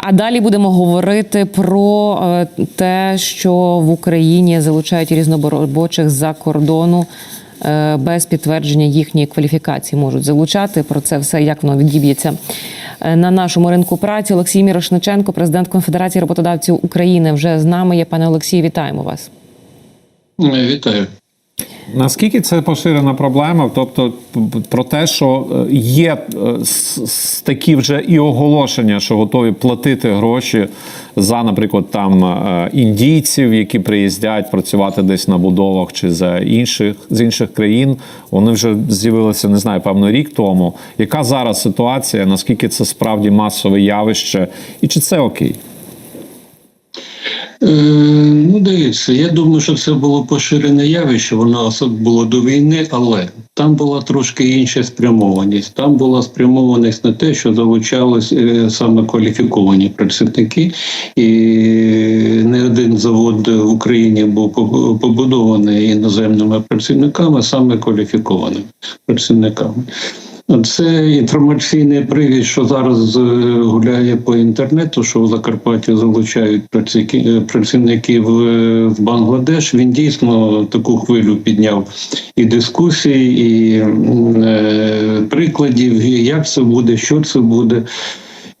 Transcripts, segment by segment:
А далі будемо говорити про е, те, що в Україні залучають різноробочих з-за кордону е, без підтвердження їхньої кваліфікації. Можуть залучати про це все, як воно відіб'ється е, на нашому ринку праці. Олексій Мірошниченко, президент Конфедерації роботодавців України, вже з нами є. Пане Олексію, вітаємо вас. Вітаю. Наскільки це поширена проблема? Тобто про те, що е, є е, такі вже і оголошення, що готові платити гроші за, наприклад, там е, індійців, які приїздять працювати десь на будовах чи за інших з інших країн. Вони вже з'явилися, не знаю, певно, рік тому. Яка зараз ситуація? Наскільки це справді масове явище, і чи це окей? Е, ну, дивіться, я думаю, що це було поширене явище, воно було до війни, але там була трошки інша спрямованість. Там була спрямованість на те, що залучались е, саме кваліфіковані працівники, і не один завод в Україні був поб- побудований іноземними працівниками, саме кваліфікованими працівниками. Це інформаційний привід, що зараз е, гуляє по інтернету, що в Закарпатті залучають е, працівників е, з Бангладеш. Він дійсно таку хвилю підняв і дискусій, і е, прикладів, як це буде, що це буде,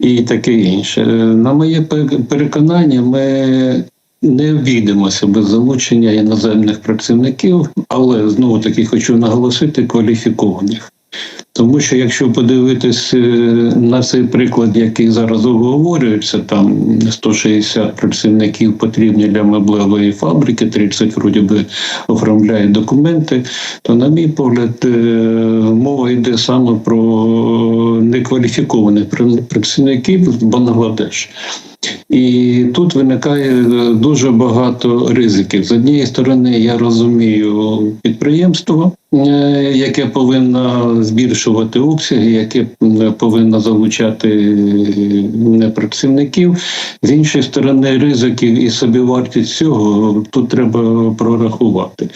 і таке інше. Е, На моє переконання, ми не обійдемося без залучення іноземних працівників, але знову таки хочу наголосити кваліфікованих. Тому що якщо подивитись е, на цей приклад, який зараз обговорюється, там 160 працівників потрібні для меблевої фабрики, 30 вроді би оформляють документи, то, на мій погляд, е, мова йде саме про некваліфікованих пр- працівників з Бангладеш. І тут виникає е, дуже багато ризиків. З однієї сторони, я розумію підприємство, е, яке повинно збільшувати обсяги, яке повинно залучати е, працівників. З іншої сторони, ризиків і собівартість цього тут треба прорахувати.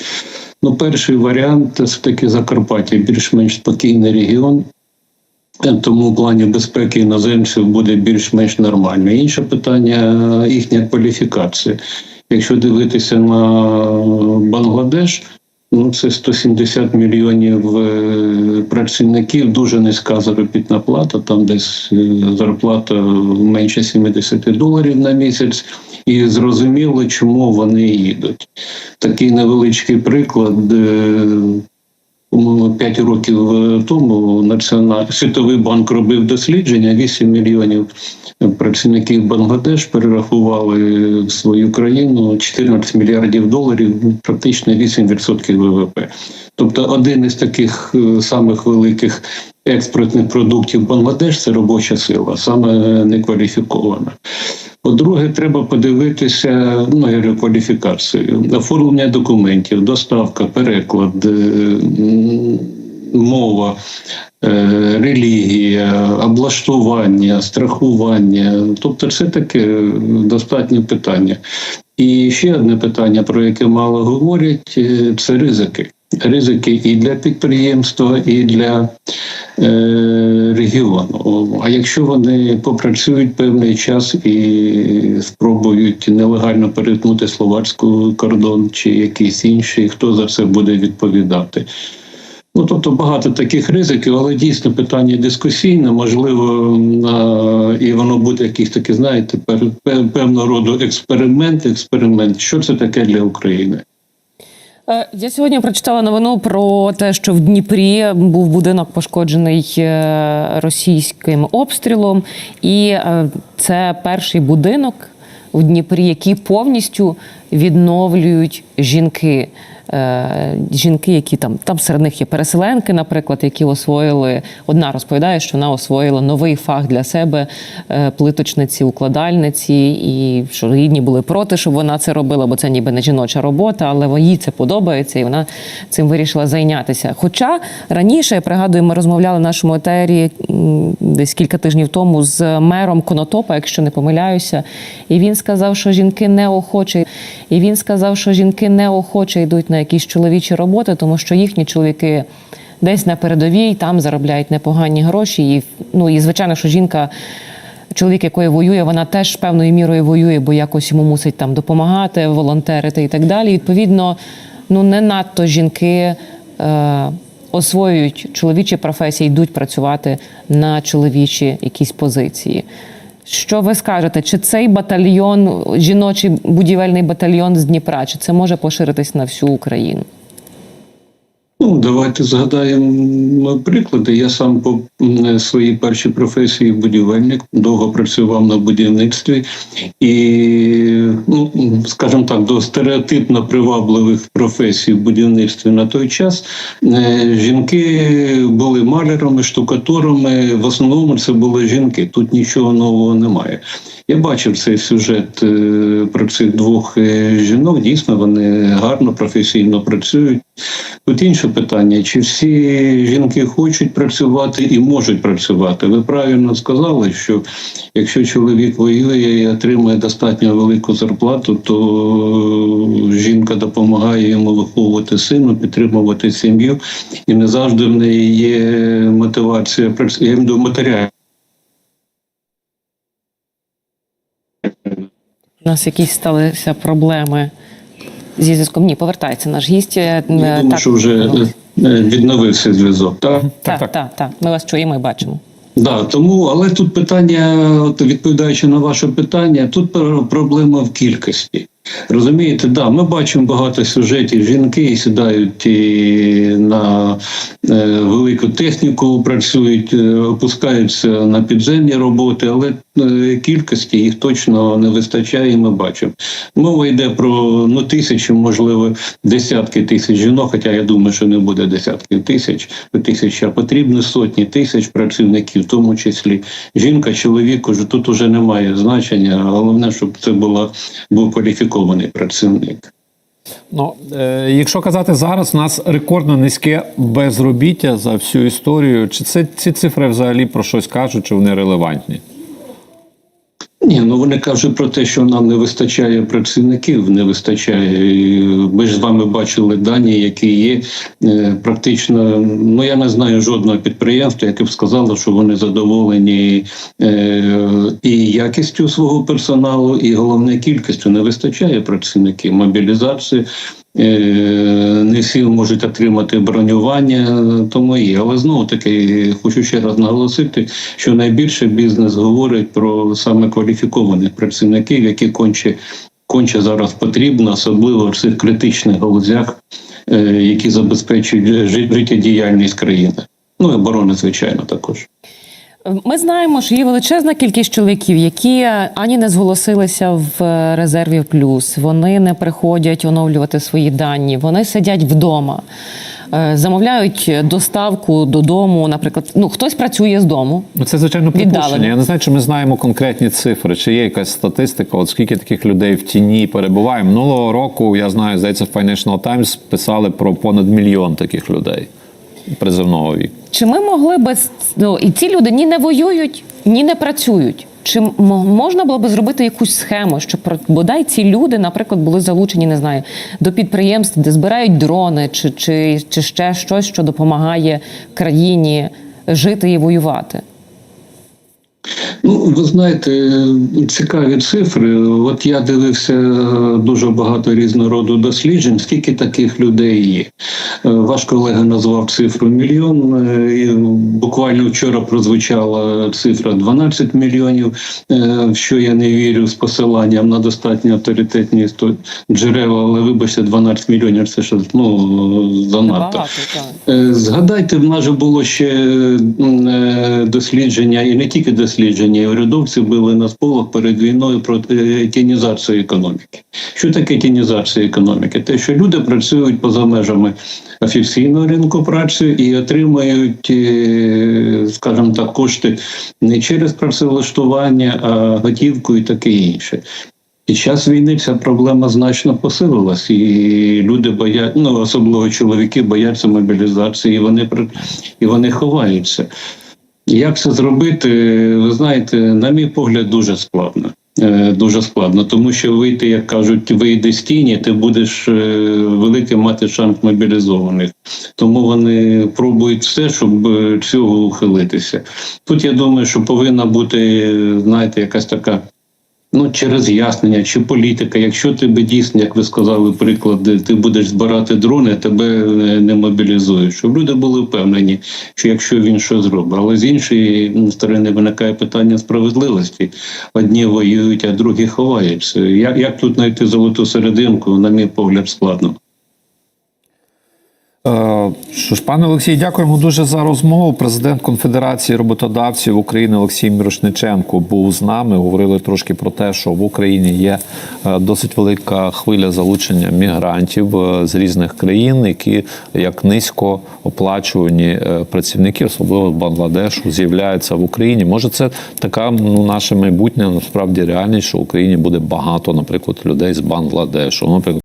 Ну, перший варіант це все-таки Закарпаття, більш-менш спокійний регіон. Тому плані безпеки іноземців буде більш-менш нормально. Інше питання їхня кваліфікація. Якщо дивитися на Бангладеш, ну це 170 мільйонів е, працівників, дуже низька заробітна плата, там десь е, зарплата менше 70 доларів на місяць. І зрозуміло, чому вони їдуть. Такий невеличкий приклад. Е, По-моєму, 5 років е, тому Національний світовий банк робив дослідження. 8 мільйонів працівників Бангладеш перерахували в свою країну 14 мільярдів доларів, практично 8% ВВП. Тобто, один із таких е, самих великих експортних продуктів Бангладеш це робоча сила, саме некваліфікована. По-друге, треба подивитися ну, кваліфікацію, оформлення документів, доставка, переклад, е, мова, е, релігія, облаштування, страхування. Тобто, це таке достатнє питання. І ще одне питання, про яке мало говорять, е, це ризики. Ризики і для підприємства, і для регіону. А якщо вони попрацюють певний час і спробують нелегально перетнути словацький кордон чи якийсь інший, хто за це буде відповідати? Ну, тобто багато таких ризиків, але дійсно питання дискусійне, можливо, і воно буде якийсь такий, знаєте, певного роду експеримент, експеримент. Що це таке для України? Е, Я сьогодні прочитала новину про те, що в Дніпрі був будинок пошкоджений е, російським обстрілом, і е, це перший будинок в Дніпрі, який повністю відновлюють жінки. Е, Жінки, які там там серед них є переселенки, наприклад, які освоїли. Одна розповідає, що вона освоїла новий фах для себе е, плиточниці, укладальниці, і що рідні були проти, щоб вона це робила, бо це ніби не жіноча робота, але їй це подобається, і вона цим вирішила зайнятися. Хоча раніше я пригадую, ми розмовляли в нашому етері десь кілька тижнів тому з мером Конотопа, якщо не помиляюся, і він сказав, що жінки неохоче, і він сказав, що жінки неохоче йдуть на якісь чоловічі роботи, тому що їхні чоловіки десь на передовій там заробляють непогані гроші. І ну і звичайно, що жінка чоловік, який воює, вона теж певною мірою воює, бо якось йому мусить там допомагати, волонтерити і так далі. Відповідно, ну не надто жінки. Е, освоюють чоловічі професії, йдуть працювати на чоловічі якісь позиції. Що ви скажете? Чи цей батальйон, жіночий будівельний батальйон з Дніпра, чи це може поширитись на всю Україну? Ну, давайте згадаємо приклади. Я сам по своїй першій професії будівельник, довго працював на будівництві, і, ну, скажімо так, до стереотипно привабливих професій в будівництві на той час е, жінки були малярами, штукатурами. В основному це були жінки. Тут нічого нового немає. Я бачив цей сюжет е, про цих двох е, жінок. Дійсно, вони гарно професійно працюють. Тут інше питання: чи всі жінки хочуть працювати і можуть працювати? Ви правильно сказали, що якщо чоловік воює і отримує достатньо велику зарплату, то жінка допомагає йому виховувати сина, підтримувати сім'ю, і не завжди в неї є мотивація прац- я маю матеріальна. У нас якісь сталися проблеми зі зв'язком. Ні, повертається наш гість. Е, Я думаю, так, що вже ну, е, відновився зв'язок. Так? так, так. так, так. Ми вас чуємо і бачимо. Да, тому, але тут питання, от відповідаючи на ваше питання, тут проблема в кількості. Розумієте, да, ми бачимо багато сюжетів. Жінки сідають і на е, велику техніку, працюють, е, опускаються на підземні роботи, але е, кількості їх точно не вистачає. і Ми бачимо. Мова йде про ну тисячі, можливо, десятки тисяч жінок. Хоча я думаю, що не буде десятків тисяч, тисяч, а потрібно сотні тисяч працівників, в тому числі жінка, чоловік. Уже тут уже немає значення. Головне, щоб це була був кваліфікований працівник. Ну, е, якщо казати зараз, у нас рекордно низьке безробіття за всю історію. Чи це ці цифри взагалі про щось кажуть, чи вони релевантні? Ні, ну вони кажуть про те, що нам не вистачає працівників, не вистачає. Ми ж з вами бачили дані, які є. Е, Практично, ну я не знаю жодного підприємства, яке б сказало, що вони задоволені е, і якістю свого персоналу, і головне кількістю. Не вистачає працівників. Мобілізації. Е, Не всі можуть отримати бронювання, тому є. Але знову таки хочу ще раз наголосити, що найбільше бізнес говорить про саме кваліфікованих працівників, які конче, конче зараз потрібно, особливо в цих критичних галузях, е, які забезпечують життєдіяльність країни. Ну і оборони, звичайно, також. Ми знаємо, що є величезна кількість чоловіків, які ані не зголосилися в е, резерві плюс, вони не приходять оновлювати свої дані, вони сидять вдома, е, замовляють доставку додому. Наприклад, ну хтось працює з дому. Ну, це звичайно припущення. Я не знаю, чи ми знаємо конкретні цифри, чи є якась статистика, от скільки таких людей в тіні перебуває. Минулого року я знаю, здається, в Financial Times писали про понад мільйон таких людей призовного віку. Чи ми могли би ну, і ці люди ні не воюють, ні не працюють? Чи можна було би зробити якусь схему, щоб бодай ці люди, наприклад, були залучені, не знаю, до підприємств, де збирають дрони, чи, чи, чи ще щось, що допомагає країні жити і воювати? Ну, ви знаєте, цікаві цифри. От я дивився дуже багато різного роду досліджень, скільки таких людей є. Е, Ваш колега назвав цифру мільйон. е, Буквально вчора прозвучала цифра 12 мільйонів, е, в що я не вірю з посиланням на достатньо авторитетні джерела, але вибачте, 12 мільйонів це ж ну, занадто. Е, Згадайте, в нас же було ще е, дослідження, і не тільки дослідження, і урядовці били на сполох перед війною про е, тінізацію економіки. Що таке тінізація економіки? Те, що люди працюють поза межами офіційного ринку праці і отримують, е, скажімо так, кошти не через працевлаштування, а готівку і таке інше. Під час війни ця проблема значно посилилась, і люди боять, ну особливо чоловіки бояться мобілізації, і вони і вони ховаються. Як це зробити, ви знаєте, на мій погляд, дуже складно. е, дуже складно, тому що вийти, як кажуть, вийди з тіні, ти будеш великим мати шанс мобілізованих. Тому вони пробують все, щоб е, цього ухилитися. Тут я думаю, що повинна бути, е, знаєте, якась така. Ну, чи роз'яснення, чи політика. Якщо тебе дійсно, як ви сказали, приклад, ти будеш збирати дрони, тебе е, не мобілізують. Щоб люди були впевнені, що якщо він що зробить. Але з іншої сторони виникає питання справедливості. Одні воюють, а другі ховаються. Як, як тут знайти золоту серединку, на мій погляд, складно. Е, Що ж, пане Олексій, дякуємо дуже за розмову. Президент Конфедерації роботодавців України Олексій Мірошниченко був з нами. Говорили трошки про те, що в Україні є е, досить велика хвиля залучення мігрантів е, з різних країн, які як низько оплачувані працівники, особливо з Бангладешу, з'являються в Україні. Може, це така ну наше майбутнє насправді реальність, що в Україні буде багато, наприклад, людей з Бангладешу. Наприклад.